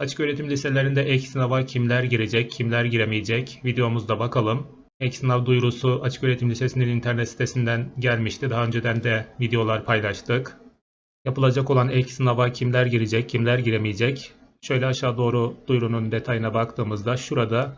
Açık öğretim liselerinde ek sınava kimler girecek, kimler giremeyecek videomuzda bakalım. Ek sınav duyurusu Açık Öğretim Lisesi'nin internet sitesinden gelmişti. Daha önceden de videolar paylaştık. Yapılacak olan ek sınava kimler girecek, kimler giremeyecek? Şöyle aşağı doğru duyurunun detayına baktığımızda şurada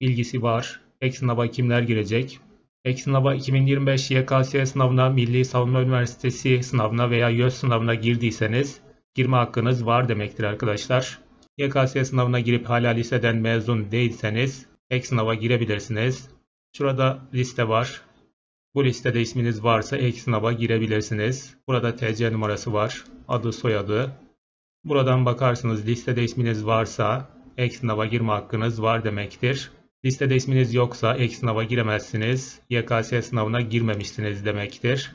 bilgisi var. Ek sınava kimler girecek? Ek sınava 2025 YKS sınavına, Milli Savunma Üniversitesi sınavına veya YÖS sınavına girdiyseniz girme hakkınız var demektir arkadaşlar. YKS sınavına girip hala liseden mezun değilseniz ek sınava girebilirsiniz. Şurada liste var. Bu listede isminiz varsa ek sınava girebilirsiniz. Burada TC numarası var. Adı soyadı. Buradan bakarsınız listede isminiz varsa ek sınava girme hakkınız var demektir. Listede isminiz yoksa ek sınava giremezsiniz. YKS sınavına girmemişsiniz demektir.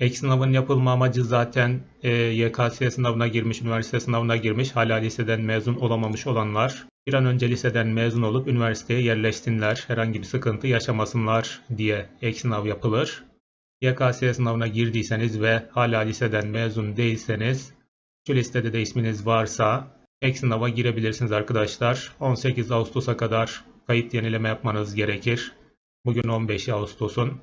Ek sınavın yapılma amacı zaten e, YKS sınavına girmiş, üniversite sınavına girmiş, hala liseden mezun olamamış olanlar bir an önce liseden mezun olup üniversiteye yerleşsinler, herhangi bir sıkıntı yaşamasınlar diye ek sınav yapılır. YKS sınavına girdiyseniz ve hala liseden mezun değilseniz, şu listede de isminiz varsa ek sınava girebilirsiniz arkadaşlar. 18 Ağustos'a kadar kayıt yenileme yapmanız gerekir. Bugün 15 Ağustos'un.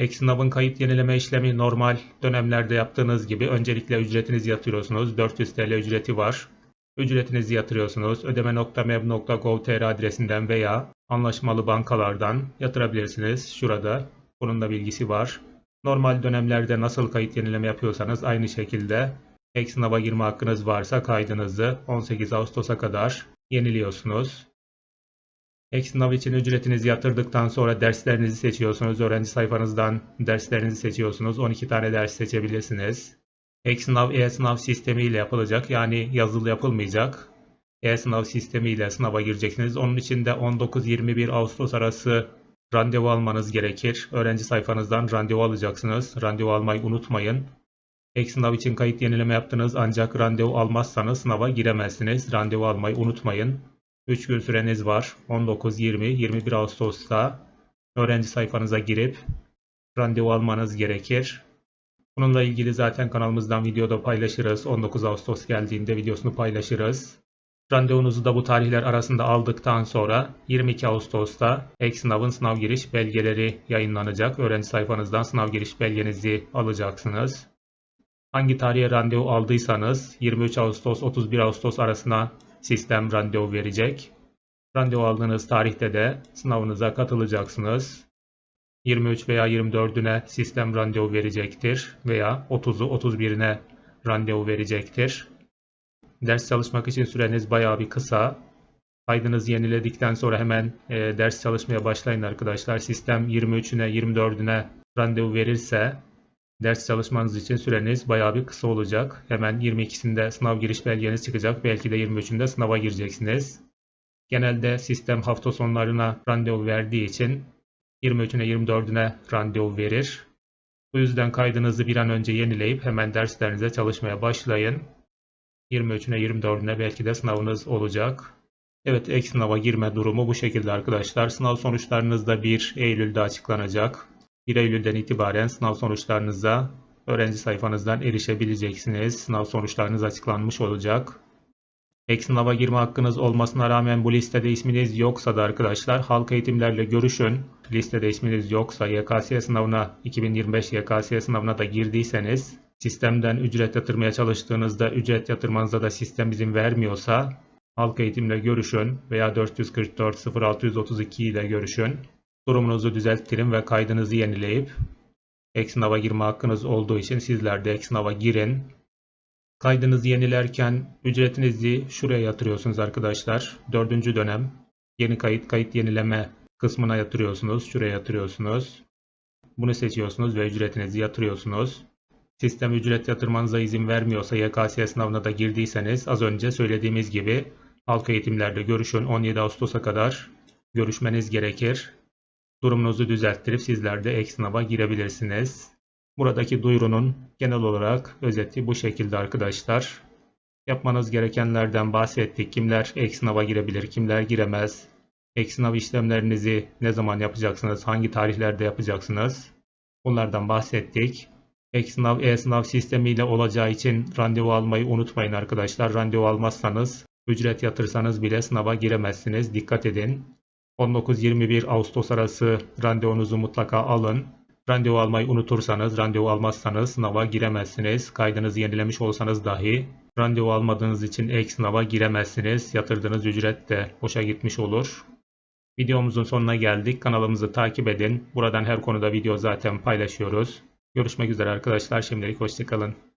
Ek sınavın kayıt yenileme işlemi normal dönemlerde yaptığınız gibi öncelikle ücretinizi yatırıyorsunuz. 400 TL ücreti var. Ücretinizi yatırıyorsunuz. ödeme.mev.gov.tr adresinden veya anlaşmalı bankalardan yatırabilirsiniz. Şurada. Bunun da bilgisi var. Normal dönemlerde nasıl kayıt yenileme yapıyorsanız aynı şekilde ek sınava girme hakkınız varsa kaydınızı 18 Ağustos'a kadar yeniliyorsunuz. Ek sınav için ücretinizi yatırdıktan sonra derslerinizi seçiyorsunuz. Öğrenci sayfanızdan derslerinizi seçiyorsunuz. 12 tane ders seçebilirsiniz. Ek sınav e-sınav sistemiyle yapılacak. Yani yazılı yapılmayacak. E-sınav sistemiyle sınava gireceksiniz. Onun için de 19-21 Ağustos arası randevu almanız gerekir. Öğrenci sayfanızdan randevu alacaksınız. Randevu almayı unutmayın. Ek için kayıt yenileme yaptınız ancak randevu almazsanız sınava giremezsiniz. Randevu almayı unutmayın. 3 gün süreniz var. 19, 20, 21 Ağustos'ta öğrenci sayfanıza girip randevu almanız gerekir. Bununla ilgili zaten kanalımızdan videoda paylaşırız. 19 Ağustos geldiğinde videosunu paylaşırız. Randevunuzu da bu tarihler arasında aldıktan sonra 22 Ağustos'ta ek sınavın sınav giriş belgeleri yayınlanacak. Öğrenci sayfanızdan sınav giriş belgenizi alacaksınız. Hangi tarihe randevu aldıysanız 23 Ağustos 31 Ağustos arasına sistem randevu verecek. Randevu aldığınız tarihte de sınavınıza katılacaksınız. 23 veya 24'üne sistem randevu verecektir veya 30'u 31'ine randevu verecektir. Ders çalışmak için süreniz bayağı bir kısa. Kaydınızı yeniledikten sonra hemen e, ders çalışmaya başlayın arkadaşlar. Sistem 23'üne 24'üne randevu verirse ders çalışmanız için süreniz bayağı bir kısa olacak. Hemen 22'sinde sınav giriş belgeniz çıkacak. Belki de 23'ünde sınava gireceksiniz. Genelde sistem hafta sonlarına randevu verdiği için 23'üne 24'üne randevu verir. Bu yüzden kaydınızı bir an önce yenileyip hemen derslerinize çalışmaya başlayın. 23'üne 24'üne belki de sınavınız olacak. Evet ek sınava girme durumu bu şekilde arkadaşlar. Sınav sonuçlarınız da 1 Eylül'de açıklanacak. 1 Eylül'den itibaren sınav sonuçlarınıza öğrenci sayfanızdan erişebileceksiniz. Sınav sonuçlarınız açıklanmış olacak. Ek sınava girme hakkınız olmasına rağmen bu listede isminiz yoksa da arkadaşlar halk eğitimlerle görüşün. Listede isminiz yoksa YKS sınavına 2025 YKS sınavına da girdiyseniz sistemden ücret yatırmaya çalıştığınızda ücret yatırmanıza da sistem izin vermiyorsa halk eğitimle görüşün veya 444 0632 ile görüşün. Durumunuzu düzelttirin ve kaydınızı yenileyip ek sınava girme hakkınız olduğu için sizler de ek sınava girin. Kaydınızı yenilerken ücretinizi şuraya yatırıyorsunuz arkadaşlar. Dördüncü dönem yeni kayıt, kayıt yenileme kısmına yatırıyorsunuz. Şuraya yatırıyorsunuz. Bunu seçiyorsunuz ve ücretinizi yatırıyorsunuz. Sistem ücret yatırmanıza izin vermiyorsa YKS sınavına da girdiyseniz az önce söylediğimiz gibi halk eğitimlerde görüşün 17 Ağustos'a kadar görüşmeniz gerekir. Durumunuzu düzelttirip sizler de ek sınava girebilirsiniz. Buradaki duyurunun genel olarak özeti bu şekilde arkadaşlar. Yapmanız gerekenlerden bahsettik. Kimler ek sınava girebilir, kimler giremez. Ek sınav işlemlerinizi ne zaman yapacaksınız, hangi tarihlerde yapacaksınız. Bunlardan bahsettik. Ek sınav, e-sınav sistemiyle olacağı için randevu almayı unutmayın arkadaşlar. Randevu almazsanız ücret yatırsanız bile sınava giremezsiniz. Dikkat edin. 19-21 Ağustos arası randevunuzu mutlaka alın. Randevu almayı unutursanız, randevu almazsanız sınava giremezsiniz. Kaydınızı yenilemiş olsanız dahi randevu almadığınız için ek sınava giremezsiniz. Yatırdığınız ücret de boşa gitmiş olur. Videomuzun sonuna geldik. Kanalımızı takip edin. Buradan her konuda video zaten paylaşıyoruz. Görüşmek üzere arkadaşlar. Şimdilik hoşçakalın.